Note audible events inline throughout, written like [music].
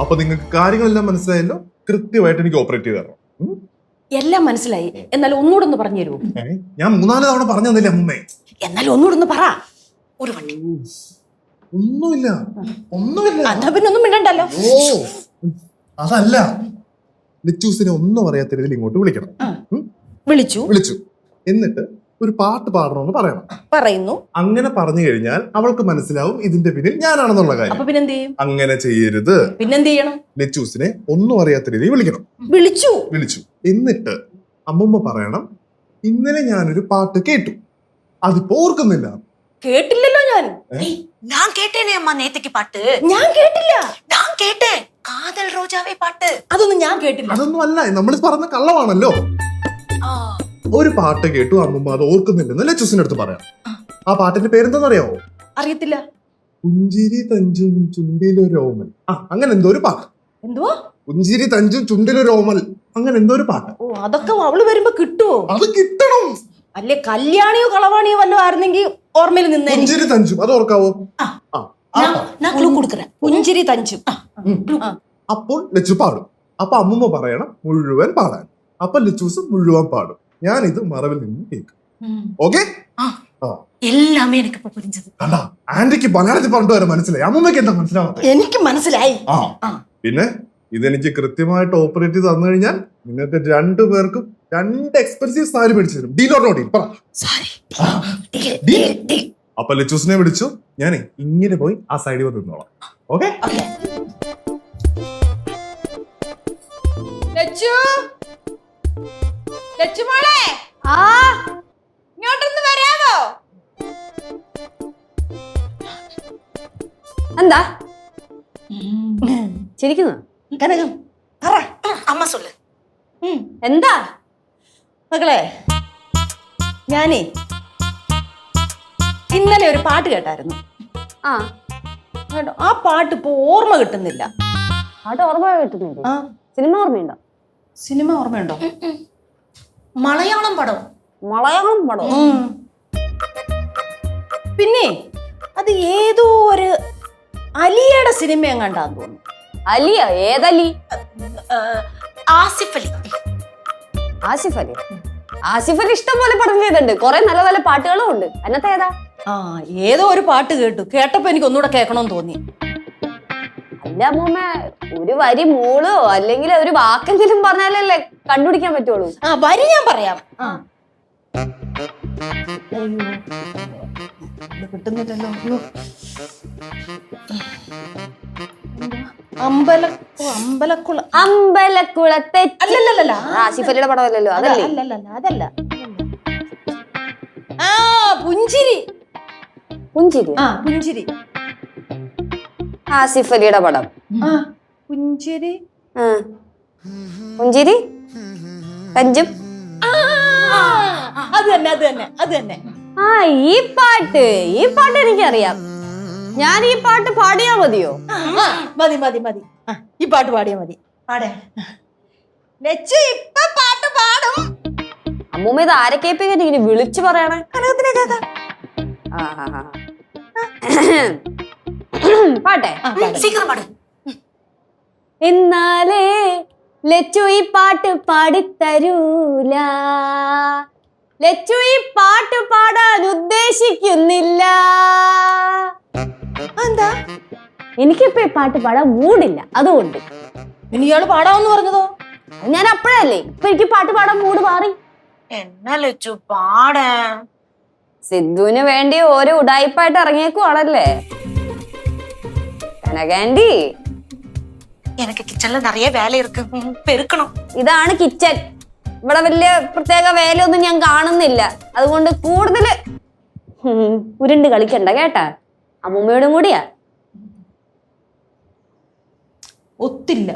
അപ്പൊ നിങ്ങൾക്ക് കാര്യങ്ങളെല്ലാം മനസ്സിലായല്ലോ? കൃത്യമായിട്ട് എനിക്ക് ഓപ്പറേറ്റ് ചെയ്ത് തരണം. ഉം? എല്ലാം മനസ്സിലായി. എന്നാൽ ഒന്നുകൂടെ ഒന്ന് പറഞ്ഞു തരുമോ ഏ? ഞാൻ മൂന്നാൽ തവണ പറഞ്ഞു തന്നില്ലേ അമ്മേ? എന്നാൽ ഒന്നുകൂടെ ഒന്ന് പറ. ഒരു വണ്ടി ഒന്നുമില്ല. ഒന്നുമില്ല. എന്നാ പിന്നെ ഒന്നും മിണ്ടണ്ടല്ലോ. ഓ അതല്ല. ലിച്ചൂസിനെ ഒന്നും അറിയാത്ത രീതിയിൽ ഇങ്ങോട്ട് വിളിക്കണം. ഉം? വിളിച്ചു. വിളിച്ചു. എന്നിട്ട് ഒരു പാട്ട് പാടണമെന്ന് പറയണം പറയുന്നു അങ്ങനെ പറഞ്ഞു കഴിഞ്ഞാൽ അവൾക്ക് മനസ്സിലാവും ഇതിന്റെ പിന്നിൽ ഞാനാണെന്നുള്ള കാര്യം അപ്പൊ പിന്നെന്ത് ചെയ്യും അങ്ങനെ ചെയ്യരുത് പിന്നെന്ത് ചെയ്യണം ലിച്ചൂസിനെ ഒന്നും അറിയാത്ത രീതിയിൽ വിളിക്കണം വിളിച്ചു വിളിച്ചു എന്നിട്ട് അമ്മമ്മ പറയണം ഇന്നലെ ഞാനൊരു പാട്ട് കേട്ടു അതിപ്പോ ഓർക്കുന്നില്ല കേട്ടില്ലല്ലോ ഞാൻ ஏய், நான் கேட்டேனே அம்மா நேத்துக்கு பாட்டு ഞാൻ കേട്ടില്ല நான் கேட்டேன் காதல் ரோஜாவே பாட்டு അതൊന്നും ഞാൻ കേട്ടില്ല അതൊന്നും അല്ല നമ്മൾ പറഞ്ഞ കള്ളമാണല്ലോ ஆ, ഒരു പാട്ട് കേട്ടു അമ്മ അത് ഓർക്കുന്നില്ലെന്ന് ലച്ചുസിന്റെ അടുത്ത് പറയാം. ആ. പാട്ടിന്റെ പേരെന്താണെന്നറിയാവോ അറിയത്തില്ല. പുഞ്ചിരി തഞ്ചും ചുണ്ടിലൊരു ഓമൽ ആ അങ്ങനെ എന്തോ ഒരു പാട്ട്. എന്തുവാ? പുഞ്ചിരി തഞ്ചും ചുണ്ടിലൊരു ഓമൽ അങ്ങനെ എന്തോ ഒരു പാട്ട്. ഓ അതൊക്കെ അവൾ വരുമ്പോ കിട്ടുവോ? അത് കിട്ടണം. അല്ലെ കല്യാണിയോ കളവാണിയോ വല്ലതും ആയിരുന്നെങ്കിൽ ഓർമ്മയിൽ നിന്നേ. പുഞ്ചിരി തഞ്ചും അത് ഓർക്കാവോ? ഞാൻ ക്ലൂ കൊടുക്കറേൻ പുഞ്ചിരി തഞ്ചും. അപ്പോൾ ലച്ചു പാടും. അപ്പൊ അമ്മുമ്മ പറയണം മുഴുവൻ പാടാൻ. അപ്പൊ ലച്ചൂസ് മുഴുവൻ പാടും. ഞാൻ ഇത് മറവിൽ നിന്ന് കേൾക്കും. ഓക്കെ? എനിക്ക് മനസ്സിലായി. അമ്മമ്മക്ക് എന്താ എനിക്ക് മനസ്സിലായി. ആ. പിന്നെ ഇതെനിക്ക് കൃത്യമായിട്ട് ഓപ്പറേറ്റ് ചെയ്ത് തന്നു കഴിഞ്ഞാൽ നിങ്ങൾക്ക് രണ്ടു പേർക്കും രണ്ട് എക്സ്പെൻസീവ് സാരി മേടിച്ചു തരും. ഡീലോ നോട്ടി പറ. അപ്പൊ ലച്ചൂസിനെ വിളിച്ചു. ഞാൻ ഇങ്ങനെ പോയി ആ സൈഡിൽ വന്ന് നിന്നോളാം. ഓക്കെ? ലച്ചുമോളെ ആ. ഇങ്ങോട്ടൊന്ന് വരാമോ എന്താ? ചിരിക്കുന്നു. കനകം. പറ. അമ്മ സൊല്ല്. എന്താ? മക്കളെ ഞാനേ ഇന്നലെ ഒരു പാട്ട് കേട്ടായിരുന്നു. ആ. കേട്ടോ ആ പാട്ട് ഇപ്പൊ ഓർമ്മ കിട്ടുന്നില്ല. പാട്ട് ഓർമ്മ കിട്ടുന്നില്ല? സിനിമ ഓർമ്മയുണ്ടോ? സിനിമ ഓർമ്മയുണ്ടോ? മലയാളം പടം. മലയാളം പടം? പിന്നെ അത് ഏതോ ഒരു അലിയുടെ സിനിമ കണ്ടാന്ന് തോന്നുന്നു. അലിയ ഏതലി? ആസിഫ് അലി. ആസിഫ് അലി? ആസിഫ് അലി ഇഷ്ടം പോലെ പടം ചെയ്തിട്ടുണ്ട്. കൊറേ നല്ല നല്ല പാട്ടുകളും ഉണ്ട്. അന്നത്തെ ഏതാ? ആ ഏതോ ഒരു പാട്ട് കേട്ടു. കേട്ടപ്പോ എനിക്ക് ഒന്നുകൂടെ കേൾക്കണം തോന്നി. അല്ല മോമ ഒരു വരി മൂളോ അല്ലെങ്കിൽ ഒരു വാക്കെങ്കിലും പറഞ്ഞാലല്ലേ കണ്ടുപിടിക്കാൻ പറ്റുള്ളൂ. ആ വരി ഞാൻ പറയാം. കിട്ടുന്നില്ലല്ലോ. അമ്പലക്കുള. അമ്പലക്കുളത്തെ അല്ലല്ലല്ല ആസിഫ് അലിയുടെ പടമല്ലല്ലോ അതല്ലേ? ആ പുഞ്ചിരി. പുഞ്ചിരി? ആ പുഞ്ചിരി. ആസിഫ് അലിയുടെ പടം. ആ പുഞ്ചിരി. ആ. പുഞ്ചിരി? കഞ്ചും അത് തന്നെ അത് തന്നെ അത് തന്നെ. ആ ഈ പാട്ട് ഈ പാട്ട് എനിക്കറിയാം. ഞാൻ ഈ പാട്ട് പാടിയാ മതിയോ? മതി മതി മതി. ഈ പാട്ട് പാടിയാ മതി. പാടേ. ലച്ചു ഇപ്പൊ പാട്ട് പാടും. അമ്മൂമ്മ ഇത് ആരെ ഇങ്ങനെ വിളിച്ചു പറയണേ? [clears throat] പാട്ടെ? പാടേ. എന്നാലേ ലച്ചു ഈ പാട്ട് പാടിത്തരൂല. ലച്ചു ഈ പാട്ട് പാടാൻ ഉദ്ദേശിക്കുന്നില്ല. എന്താ? എനിക്കിപ്പോ ഈ പാട്ട് പാടാൻ മൂടില്ല അതുകൊണ്ട്. ഇനി ഇയാൾ പാടാമെന്ന് പറഞ്ഞതോ? ഞാൻ അപ്പോഴല്ലേ ഇപ്പൊ എനിക്ക് പാട്ട് പാടാൻ മൂട് മാറി. എന്നാ ലച്ചു പാടാ. സിദ്ധുവിന് വേണ്ടി ഓരോ ഉടായിപ്പായിട്ട് ഇറങ്ങിയേക്കുവാണല്ലേ? കനകാൻഡി எனக்கு கிச்சன்ல நிறைய வேலை இருக்கு ம், பெருக்கணும் ഇതാണ് കിച്ചൺ ഇവിടെ വലിയ പ്രത്യേക വേലയൊന്നും ഞാൻ കാണുന്നില്ല അതുകൊണ്ട് കൂടുതല് ഉം, ഉരുണ്ട് കളിക്കണ്ട കേട്ടാ അമ്മൂമ്മയോടും കൂടിയാ ഒത്തില്ല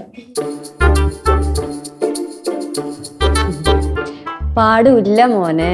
പാടില്ല മോനെ